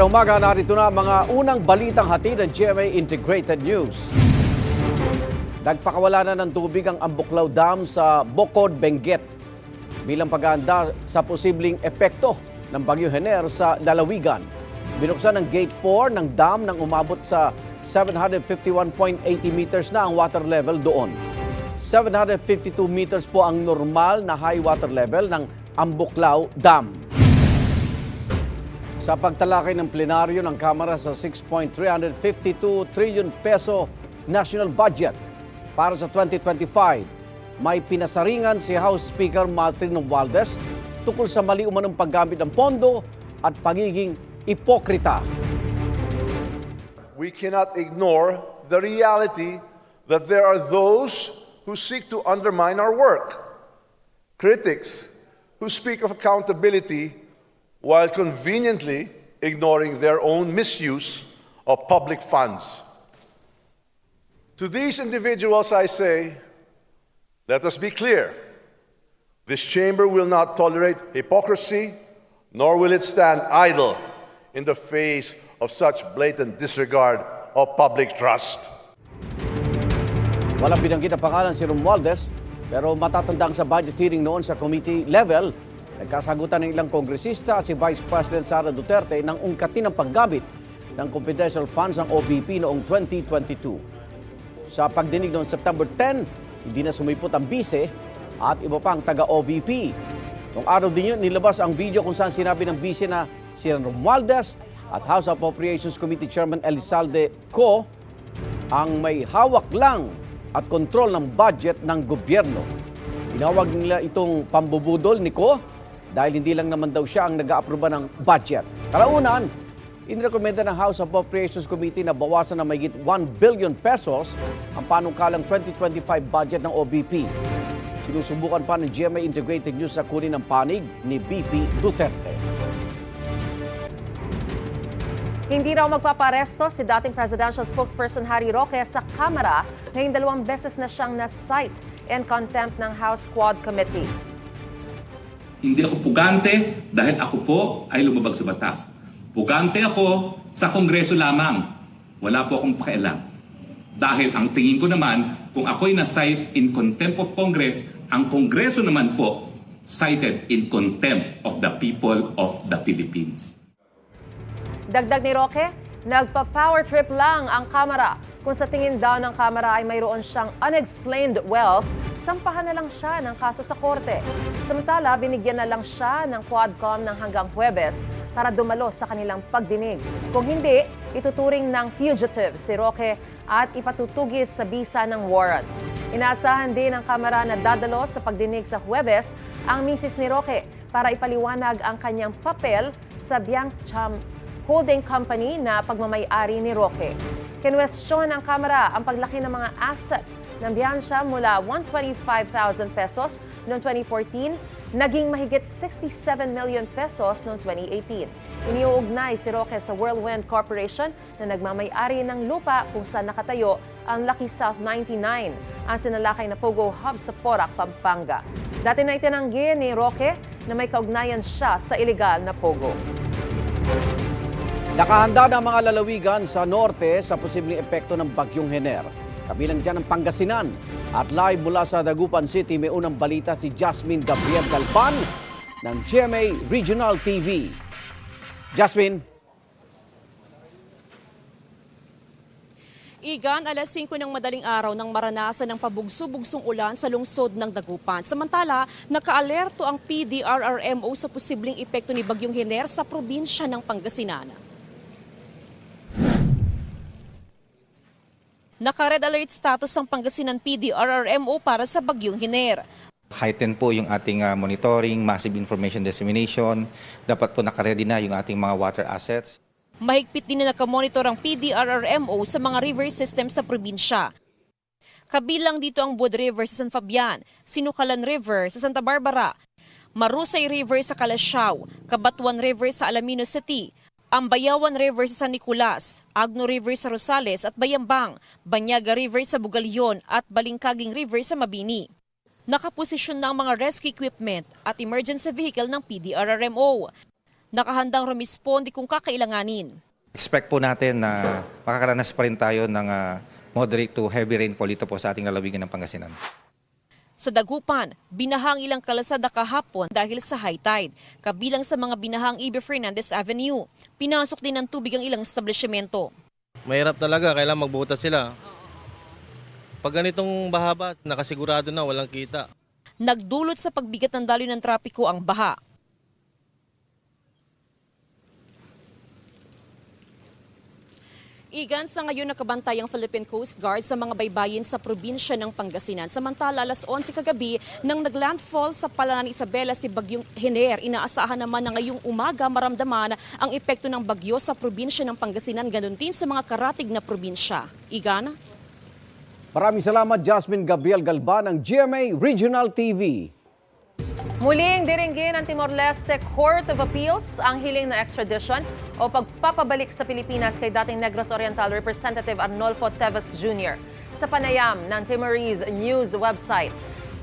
Magandang umaga, narito na ang mga unang balitang hatid ng GMA Integrated News. Nagpakawala na ng tubig ang Ambuklaw Dam sa Bocod, Benguet bilang pag-aanda sa posibleng epekto ng Bagyo Hener sa lalawigan. Binuksan ng Gate 4 ng dam nang umabot sa 751.80 meters na ang water level doon. 752 meters po ang normal na high water level ng Ambuklaw Dam. Sa pagtalakay ng plenaryo ng Kamara sa 6.352 trillion peso national budget para sa 2025, may pinasaringan si House Speaker Martin Romualdez tungkol sa mali umanong paggamit ng pondo at pagiging ipokrita. We cannot ignore the reality that there are those who seek to undermine our work. Critics who speak of accountability while conveniently ignoring their own misuse of public funds. To these individuals, I say, let us be clear. This chamber will not tolerate hypocrisy, nor will it stand idle in the face of such blatant disregard of public trust. Walang binanggit na pangalan si Romualdez, pero matatandang sa budget hearing noon sa committee level, nagkasagutan ng ilang kongresista si Vice President Sara Duterte ng ungkatin ng paggamit ng confidential funds ng OBP noong 2022. Sa pagdinig noong September 10, hindi na sumipot ang bise at iba pang taga-OVP. Noong araw din yun, nilabas ang video kung saan sinabi ng bise na si Romualdez at House Appropriations Committee Chairman Elizalde Co ang may hawak lang at kontrol ng budget ng gobyerno. Tinawag nila itong pambubudol ni Ko dahil hindi lang naman daw siya ang nag-aaproba ng budget. Kalaunan, inirekomenda ng House Appropriations Committee na bawasan na mayigit 1 billion pesos ang panungkalang 2025 budget ng OBP. Sinusubukan pa ng GMA Integrated News sa kunin ng panig ni BP Duterte. Hindi raw magpaparesto si dating presidential spokesperson Harry Roque sa Kamara ngayong dalawang beses na siyang na-cite in contempt ng House Quad Committee. Hindi ako pugante dahil ako po ay lumabag sa batas. Pugante ako sa Kongreso lamang. Wala po akong pakialam. Dahil ang tingin ko naman, kung ako'y na-cite in contempt of Congress, ang Kongreso naman po cited in contempt of the people of the Philippines. Dagdag ni Roque, nagpa-power trip lang ang Kamara. Kung sa tingin daw ng Kamara ay mayroon siyang unexplained wealth, sampahan na lang siya ng kaso sa korte. Samantala, binigyan na lang siya ng Quadcom ng hanggang Huwebes para dumalo sa kanilang pagdinig. Kung hindi, ituturing ng fugitive si Roque at ipatutugis sa bisa ng warrant. Inaasahan din ng Kamara na dadalo sa pagdinig sa Huwebes ang misis ni Roque para ipaliwanag ang kanyang papel sa Biangcham holding company na pagmamayari ni Roque. Kinwestiyon ng Kamara ang paglaki ng mga asset ng Bianca mula 125,000 pesos noong 2014, naging mahigit 67 million pesos noong 2018. Iniuugnay si Roque sa Whirlwind Corporation na nagmamayari ng lupa kung saan nakatayo ang Lucky South 99, ang sinalakay na Pogo Hub sa Porac, Pampanga. Dati na itinanggi ni Roque na may kaugnayan siya sa illegal na Pogo. Nakahanda na ang mga lalawigan sa norte sa posibleng epekto ng bagyong Hener. Kabilang dyan ang Pangasinan. At live mula sa Dagupan City, may unang balita si Jasmine Gabriel Galpan ng GMA Regional TV. Jasmine. Igan, alas 5 ng madaling araw nang maranasan ng pabugso-bugsong ulan sa lungsod ng Dagupan. Samantala, nakaalerto ang PDRRMO sa posibleng epekto ni Bagyong Hener sa probinsya ng Pangasinan. Naka-red alert status ang Pangasinan PDRRMO para sa Bagyong Hener. Heighten po yung ating ah, monitoring, massive information dissemination. Dapat po nakaredy na yung ating mga water assets. Mahigpit din na nakamonitor ang PDRRMO sa mga river system sa probinsya. Kabilang dito ang Wood River sa San Fabian, Sinukalan River sa Santa Barbara, Marusay River sa Calasiao, Kabatuan River sa Alamino City, Ambayawan River sa San Nicolas, Agno River sa Rosales at Bayambang, Banyaga River sa Bugalyon at Balingkaging River sa Mabini. Nakaposisyon na ang mga rescue equipment at emergency vehicle ng PDRRMO. Nakahandang rumisponde kung kakailanganin. Expect po natin na makakaranas pa rin tayo ng ah, moderate to heavy rainfall dito po sa ating lalawigan ng Pangasinan. Sa Dagupan, binahang ilang kalasada kahapon dahil sa high tide. Kabilang sa mga binahang E.B. Fernandez Avenue. Pinasok din ng tubig ang ilang establishmento. Mahirap talaga, kailangan magbutas sila. Pag ganitong bahaba, nakasigurado na walang kita. Nagdulot sa pagbigat ng daloy ng trapiko ang baha. Igan sa ngayon nakabantay ang Philippine Coast Guard sa mga baybayin sa probinsya ng Pangasinan. Samantala, alas 11 kagabi nang naglandfall sa Palanan Isabela si Bagyong Hiner. Inaasahan naman na ngayong umaga maramdaman ang epekto ng bagyo sa probinsya ng Pangasinan, ganun din sa mga karatig na probinsya. Igan? Maraming salamat Jasmine Gabriel Galban ng GMA Regional TV. Muling diringgin ng Timor-Leste Court of Appeals ang hiling na extradition o pagpapabalik sa Pilipinas kay dating Negros Oriental Representative Arnolfo Teves Jr. Sa panayam ng Timorese news website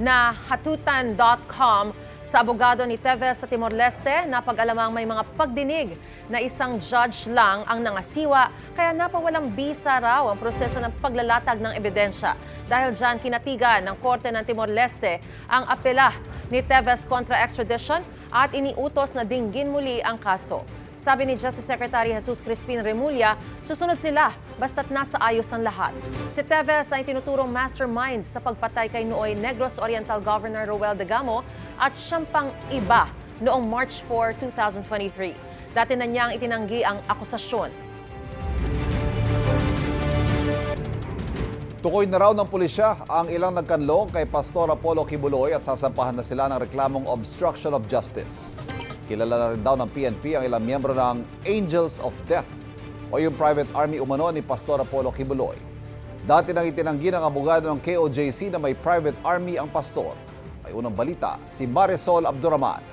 na hatutan.com sa abogado ni Teves sa Timor-Leste, napag-alamang may mga pagdinig na isang judge lang ang nangasiwa kaya napawalang bisa raw ang proseso ng paglalatag ng ebidensya. Dahil dyan, kinatigan ng Korte ng Timor-Leste ang apela ni Teves kontra extradition at iniutos na dinggin muli ang kaso. Sabi ni Justice Secretary Jesus Crispin Remulla, susunod sila basta't nasa ayos ang lahat. Si Teves ay tinuturong mastermind sa pagpatay kay nooy Negros Oriental Governor Roel Degamo at siyang pang iba noong March 4, 2023. Dati na niyang itinanggi ang akusasyon. Tukoy na raw ng pulisya ang ilang nagkanlong kay Pastor Apollo Kibuloy at sasampahan na sila ng reklamong obstruction of justice. Kilala na rin daw ng PNP ang ilang miyembro ng Angels of Death o yung private army umano ni Pastor Apollo Kibuloy. Dati nang itinanggi ng abogado ng KOJC na may private army ang pastor. May unang balita, si Marisol Abduraman.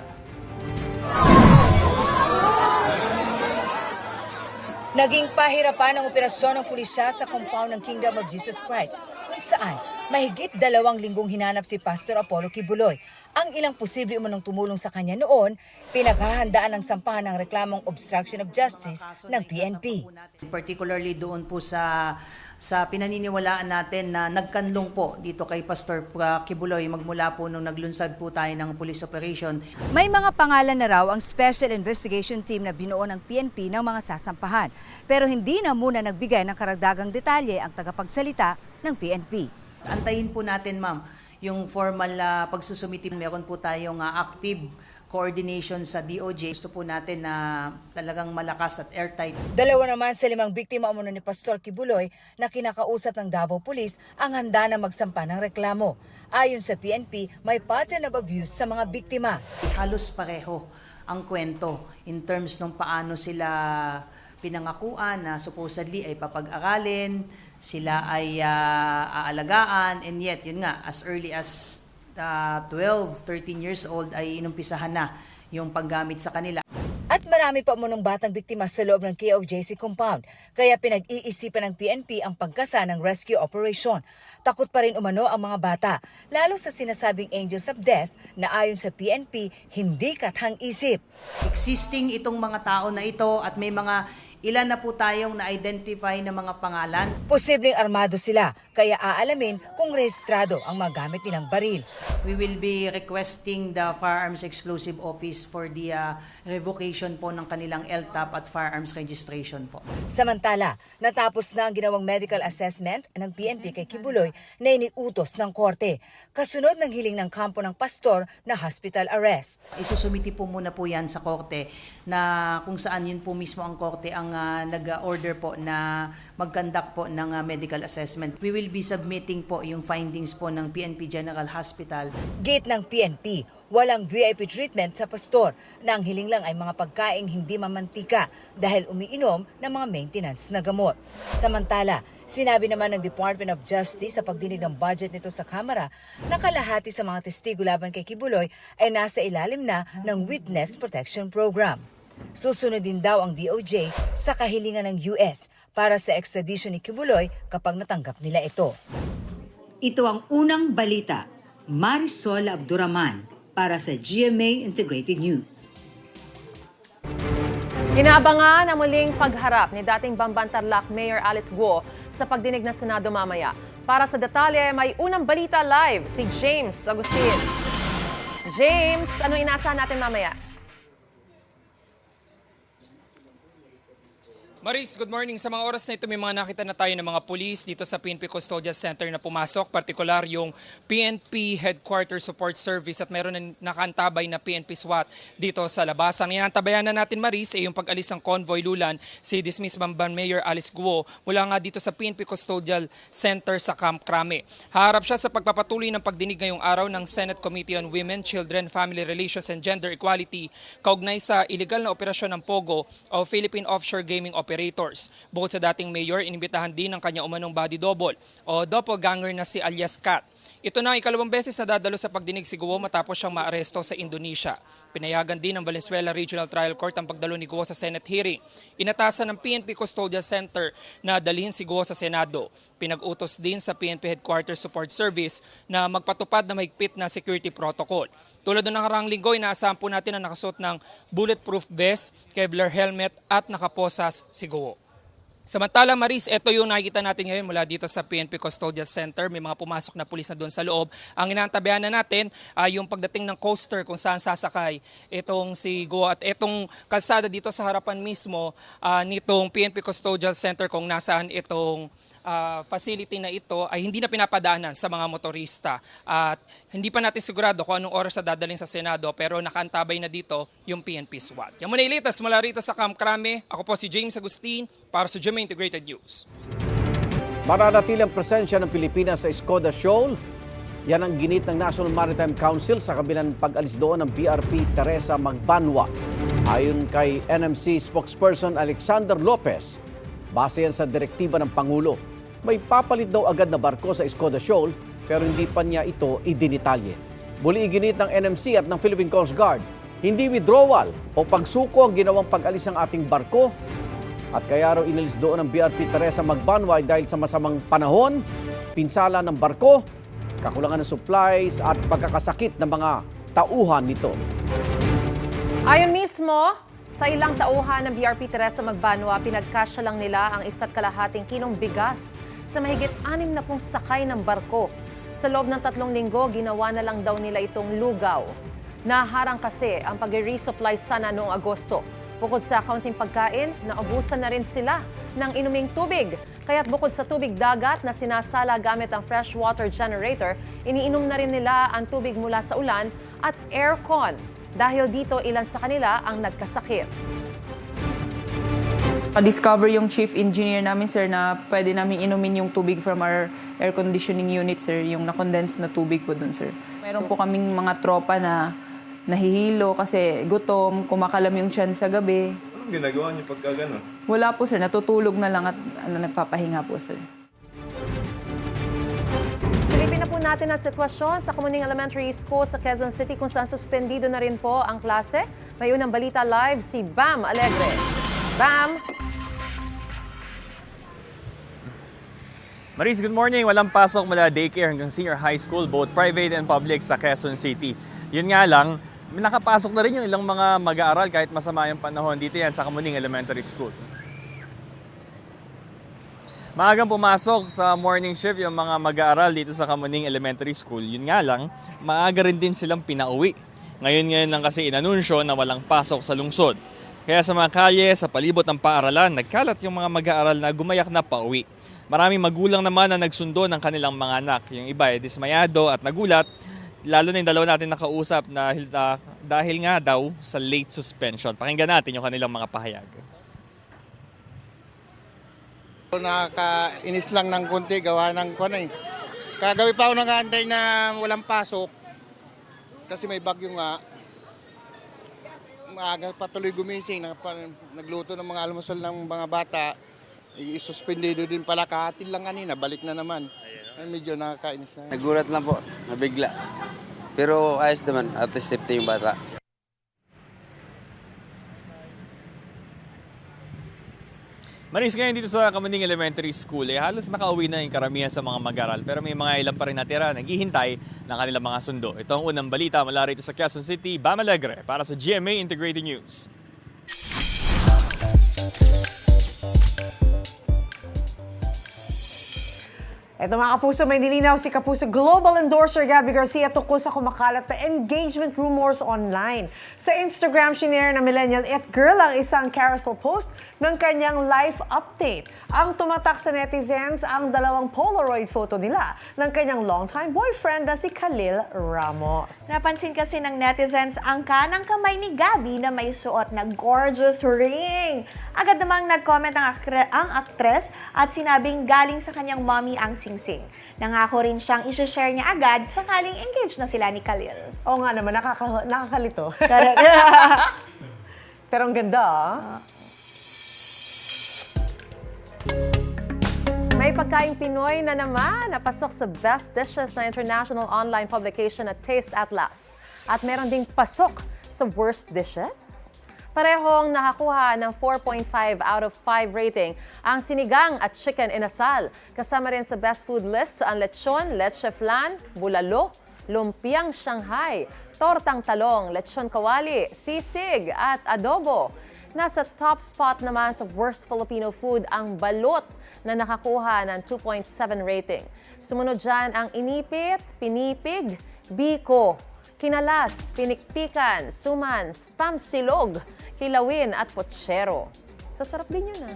Naging pahirapan ang operasyon ng pulisya sa compound ng Kingdom of Jesus Christ kung saan mahigit dalawang linggong hinanap si Pastor Apollo Kibuloy. Ang ilang posible umanong tumulong sa kanya noon, pinaghahandaan ng sampahan ng reklamong obstruction of justice ng PNP. Particularly doon po sa sa pinaniniwalaan natin na nagkanlong po dito kay Pastor uh, Kibuloy magmula po nung naglunsad po tayo ng police operation. May mga pangalan na raw ang Special Investigation Team na binuo ng PNP ng mga sasampahan. Pero hindi na muna nagbigay ng karagdagang detalye ang tagapagsalita ng PNP. Antayin po natin ma'am yung formal uh, pagsusumiti. Meron po tayong uh, active coordination sa DOJ. Gusto po natin na talagang malakas at airtight. Dalawa naman sa limang biktima umano ni Pastor Kibuloy na kinakausap ng Davao Police ang handa na magsampa ng reklamo. Ayon sa PNP, may pattern of abuse sa mga biktima. Halos pareho ang kwento in terms ng paano sila pinangakuan na supposedly ay papag-aralin, sila ay ah, aalagaan, and yet, yun nga, as early as ah, 12, 13 years old ay inumpisahan na yung paggamit sa kanila. At marami pa umunong batang biktima sa loob ng KOJC compound. Kaya pinag-iisipan ng PNP ang pagkasa ng rescue operation. Takot pa rin umano ang mga bata, lalo sa sinasabing angels of death na ayon sa PNP, hindi kathang isip. Existing itong mga tao na ito at may mga ilan na po tayong na-identify na mga pangalan. Posibleng armado sila, kaya aalamin kung rehistrado ang magamit nilang baril. We will be requesting the Firearms Explosive Office for the ah, revocation po ng kanilang LTAP at firearms registration po. Samantala, natapos na ang ginawang medical assessment ng PNP kay Kibuloy na iniutos ng korte. Kasunod ng hiling ng kampo ng pastor na hospital arrest. Isusumiti po muna po yan sa korte na kung saan yun po mismo ang korte ang ah, nag-order po na mag-conduct po ng ah, medical assessment. We will be submitting po yung findings po ng PNP General Hospital. Gate ng PNP, walang VIP treatment sa pastor na ang hiling lang ay mga pagkaing hindi mamantika dahil umiinom ng mga maintenance na gamot. Samantala, sinabi naman ng Department of Justice sa pagdinig ng budget nito sa Kamara na kalahati sa mga testigo laban kay Kibuloy ay nasa ilalim na ng Witness Protection Program. Susunod din daw ang DOJ sa kahilingan ng US para sa extradition ni Kibuloy kapag natanggap nila ito. Ito ang unang balita. Marisol Abduraman para sa GMA Integrated News. Inabangan ang muling pagharap ni dating Bambantarlac Mayor Alice Guo sa pagdinig ng Senado mamaya. Para sa detalye, may unang balita live si James Agustin. James, ano inasahan natin mamaya? Maris, good morning. Sa mga oras na ito, may mga nakita na tayo ng mga pulis dito sa PNP Custodial Center na pumasok, partikular yung PNP Headquarters Support Service at mayroon na nakaantabay na PNP SWAT dito sa labas. Ang inantabayan na natin, Maris, ay yung pag-alis ng convoy lulan si Dismiss Bamban Mayor Alice Guo mula nga dito sa PNP Custodial Center sa Camp Crame. Harap siya sa pagpapatuloy ng pagdinig ngayong araw ng Senate Committee on Women, Children, Family Relations and Gender Equality kaugnay sa illegal na operasyon ng POGO o Philippine Offshore Gaming Operators. Bukod sa dating mayor, inimbitahan din ng kanya umanong body double o doppelganger na si alias Kat. Ito na ang ikalawang beses na dadalo sa pagdinig si Guo matapos siyang maaresto sa Indonesia. Pinayagan din ng Valenzuela Regional Trial Court ang pagdalo ni Guo sa Senate hearing. Inatasan ng PNP Custodial Center na dalhin si Guo sa Senado. Pinag-utos din sa PNP Headquarters Support Service na magpatupad na mahigpit na security protocol. Tulad ng nakarang linggo, inaasahan po natin na nakasuot ng bulletproof vest, Kevlar helmet at nakaposas si Guo. Samantala Maris, ito yung nakikita natin ngayon mula dito sa PNP Custodial Center. May mga pumasok na pulis na doon sa loob. Ang inantabayan na natin ay yung pagdating ng coaster kung saan sasakay itong si Go at itong kalsada dito sa harapan mismo ah, nitong PNP Custodial Center kung nasaan itong ah, facility na ito ay hindi na pinapadaanan sa mga motorista. At hindi pa natin sigurado kung anong oras na dadalhin sa Senado pero nakaantabay na dito yung PNP SWAT. Yan muna ilitas mula rito sa Camp Crame. Ako po si James Agustin para sa GMA Integrated News. Mananatili ang presensya ng Pilipinas sa Skoda Shoal. Yan ang ginit ng National Maritime Council sa kabilang pag-alis doon ng BRP Teresa Magbanwa. Ayon kay NMC spokesperson Alexander Lopez, base yan sa direktiba ng Pangulo, may papalit daw agad na barko sa Skoda Shoal pero hindi pa niya ito idinitalye. Muli iginit ng NMC at ng Philippine Coast Guard, hindi withdrawal o pagsuko ang ginawang pag-alis ng ating barko at kaya raw inalis doon ng BRP Teresa Magbanway dahil sa masamang panahon, pinsala ng barko, kakulangan ng supplies at pagkakasakit ng mga tauhan nito. Ayon mismo, sa ilang tauhan ng BRP Teresa Magbanwa, pinagkasya lang nila ang isa't kalahating kilong bigas sa mahigit anim na pong sakay ng barko. Sa loob ng tatlong linggo, ginawa na lang daw nila itong lugaw. Naharang kasi ang pag-resupply sana noong Agosto. Bukod sa kaunting pagkain, naubusan na rin sila ng inuming tubig. Kaya't bukod sa tubig dagat na sinasala gamit ang freshwater generator, iniinom na rin nila ang tubig mula sa ulan at aircon. Dahil dito, ilan sa kanila ang nagkasakit. Discover yung chief engineer namin, sir, na pwede namin inumin yung tubig from our air conditioning unit, sir, yung na-condense na tubig po dun, sir. Meron po kaming mga tropa na nahihilo kasi gutom, kumakalam yung tiyan sa gabi. Anong ginagawa niyo pagka gano'n? Wala po, sir. Natutulog na lang at ano, nagpapahinga po, sir. Silipin na po natin ang sitwasyon sa Kumuning Elementary School sa Quezon City kung saan suspendido na rin po ang klase. May unang balita live si Bam Alegre. Bam! Maris, good morning. Walang pasok mula daycare hanggang senior high school, both private and public sa Quezon City. Yun nga lang, nakapasok na rin yung ilang mga mag-aaral kahit masama yung panahon. Dito yan sa Kamuning Elementary School. Maagang pumasok sa morning shift yung mga mag-aaral dito sa Kamuning Elementary School. Yun nga lang, maaga rin din silang pinauwi. Ngayon-ngayon lang kasi inanunsyo na walang pasok sa lungsod. Kaya sa mga kalye, sa palibot ng paaralan, nagkalat yung mga mag-aaral na gumayak na pauwi. Maraming magulang naman na nagsundo ng kanilang mga anak. Yung iba ay dismayado at nagulat, lalo na yung dalawa natin nakausap na uh, dahil nga daw sa late suspension. Pakinggan natin yung kanilang mga pahayag. Nakakainis lang ng konti, gawa ng kwan eh. Kagabi pa ako nag-aantay na walang pasok. Kasi may bagyo nga. Maaga patuloy gumising, nagpa- nagluto ng mga almusal ng mga bata. I-suspendido din pala kahatil lang kanina, balik na naman. Ay, medyo nakakainis na. Nagulat lang po, nabigla. Pero ayos naman, at least safety yung bata. Maris, ngayon dito sa Kamuning Elementary School, eh, halos nakauwi na yung karamihan sa mga mag-aral. Pero may mga ilan pa rin natira, naghihintay ng kanilang mga sundo. Ito ang unang balita mula rito sa Quezon City, Bam Alegre, para sa GMA Integrated News. Ito mga kapuso, may nilinaw si kapuso global endorser Gabby Garcia tungkol sa kumakalat na engagement rumors online. Sa Instagram, shinare na millennial it girl ang isang carousel post ng kanyang life update. Ang tumatak sa netizens ang dalawang Polaroid photo nila ng kanyang longtime boyfriend na si Khalil Ramos. Napansin kasi ng netizens ang kanang kamay ni Gabby na may suot na gorgeous ring. Agad namang nag-comment ang, aktre- ang aktres at sinabing galing sa kanyang mommy ang singsing. Nangako rin siyang isi-share niya agad sakaling engaged na sila ni Khalil. Oo nga naman, nakaka- nakakalito. Pero ang ganda ah. May pagkaing Pinoy na naman napasok sa Best Dishes na international online publication at Taste Atlas. At meron ding pasok sa Worst Dishes. Parehong nakakuha ng 4.5 out of 5 rating ang sinigang at chicken inasal. Kasama rin sa best food list ang lechon, leche flan, bulalo, lumpiang Shanghai, tortang talong, lechon kawali, sisig at adobo. Nasa top spot naman sa worst Filipino food ang balot na nakakuha ng 2.7 rating. Sumunod dyan ang inipit, pinipig, biko, kinalas, pinikpikan, suman, spam silog, kilawin at potsero. Sasarap din yun ah.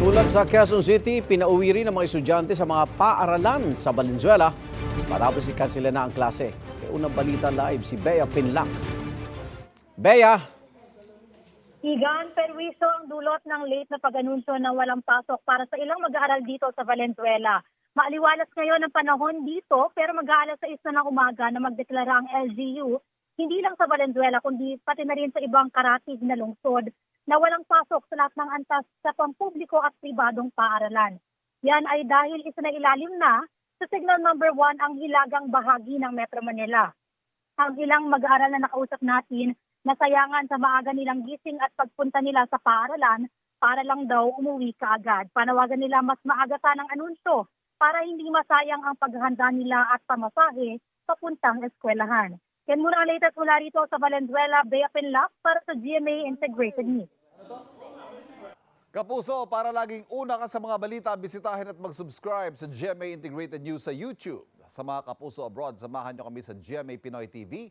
Tulad sa Quezon City, pinauwi rin ang mga estudyante sa mga paaralan sa Valenzuela matapos ikansila na ang klase. Kaya unang balita live si Bea Pinlac. Bea, Igan, perwiso ang dulot ng late na pag-anunsyo ng walang pasok para sa ilang mag-aaral dito sa Valenzuela. Maaliwalas ngayon ang panahon dito pero mag-aalas sa isa ng umaga na magdeklara ang LGU hindi lang sa Valenzuela kundi pati na rin sa ibang karatig na lungsod na walang pasok sa lahat ng antas sa pampubliko at pribadong paaralan. Yan ay dahil isa na ilalim na sa signal number 1 ang hilagang bahagi ng Metro Manila. Ang ilang mag-aaral na nakausap natin nasayangan sa maaga nilang gising at pagpunta nila sa paaralan para lang daw umuwi kaagad. Panawagan nila mas maagatan ang anunsyo para hindi masayang ang paghahanda nila at pamasahe papuntang eskwelahan. Yan muna latest mula rito sa Valenzuela, Bea Pinlac para sa GMA Integrated News. Kapuso, para laging una ka sa mga balita, bisitahin at mag-subscribe sa GMA Integrated News sa YouTube. Sa mga kapuso abroad, samahan nyo kami sa GMA Pinoy TV